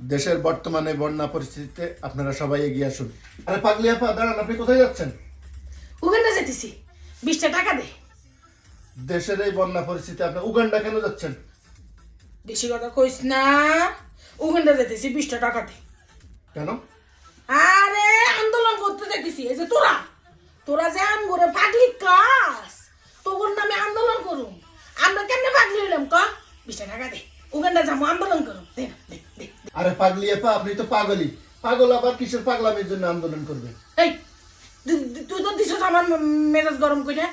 দেশের বর্তমানে বন্যা পরিস্থিতিতে আপনারা সবাই এগিয়ে আসুন। আরে পাগলি আপা দাঁড়ান আপনি কোথায় যাচ্ছেন? উগান্ডা যেতেছি। বিশটা টাকা দে। দেশের এই বন্যা পরিস্থিতি আপনি উগান্ডা কেন যাচ্ছেন? বেশি কথা কইস না। উগান্ডা যেতেছি বিশটা টাকা দে। কেন? আরে আন্দোলন করতে যেতেছি। এই যে তোরা তোরা যে আম করে পাগলি কাস তোর নামে আন্দোলন করুম। আমরা কেমনে পাগলি হইলাম ক? বিশটা টাকা দে। উগান্ডা যাব আন্দোলন করুম। আরে পাগলি আপা আপনি তো পাগলি। পাগল আবার কিসের পাগলামির জন্য আন্দোলন করবে? এই তুই- তো দিছস আমার মেজাজ গরম করে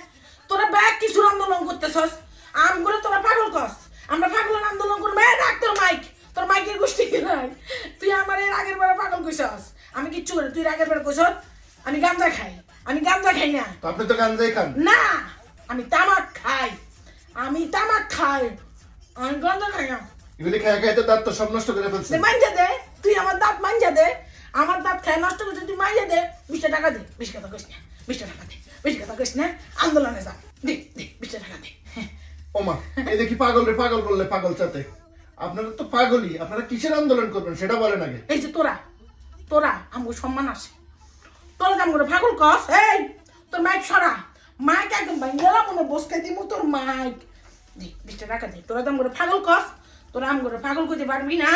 তোরা ব্যাগ কিছুর আন্দোলন করতেছস? আম করে তোরা পাগল কস। আমরা পাগল আন্দোলন করব। এ ডাক তোর মাইক। তোর মাইকের গোষ্ঠী নাই? তুই আমার এর আগের বেলা পাগল কইছস? আমি কিচ্ছু করি তুই আগের বেলা কইছস আমি গাঞ্জা খাই। আমি গাঞ্জা খাই না। আপনি তো গাঞ্জাই খান। না আমি তামাক খাই। আমি তামাক খাই। আমি গাঞ্জা খাই না। এগুলি খায় খাইতে দাঁত তো সব নষ্ট করে ফেলছে। দে দে তুই আমার দাঁত মাঞ্জা দে আমার দাঁত খায় নষ্ট করছে তুই মাঞ্জা দে বিশটা টাকা দে বিশ টাকা কইস না বিশটা টাকা দে বিশ টাকা কইস না আন্দোলনে যা দে দে বিশটা টাকা দে। ওমা এই দেখি পাগল রে পাগল বললে পাগল চাতে। আপনারা তো পাগলই আপনারা কিসের আন্দোলন করবেন সেটা বলেন আগে। এই যে তোরা তোরা আমগো সম্মান আছে। তোরা দাম করে পাগল কস এই তোর মাইক সরা মাইক একদম বাইঙ্গালা মনে বসকাই দিমু তোর মাইক। দে বিশটা টাকা দে তোরা দাম করে ফাগল কস তোরা আম করে পাগল করতে পারবি না?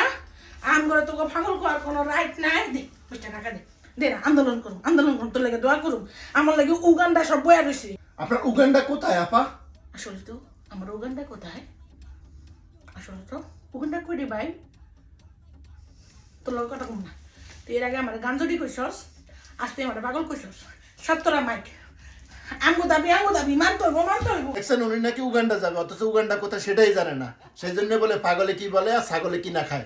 আম করে তোকে পাগল করার কোনো রাইট নাই। দে বিশটা টাকা দে। দে না আন্দোলন করুম আন্দোলন করুম তোর লাগে দোয়া করুম। আমার লাগে উগান্ডা সব বয়া রয়েছে আপনার উগান্ডা কোথায় আপা? আসলে তো আমার উগান্ডা কোথায়? আসলে তো উগান্ডা কই রে ভাই? তোর লগে কথা কম না। তুই এর আগে আমার গাঞ্জটি কইছস আজ তুই আমার পাগল কইছস। সত্তরা মাইক। আঙ্গু দাবি আঙ্গু দাবি মানতে হইব মানতে হইব। দেখছেন উনি নাকি উগান্ডা যাবে, অথচ উগান্ডা কোথায় সেটাই জানে না। সেই জন্য বলে পাগলে কি বলে আর ছাগলে কি না খায়।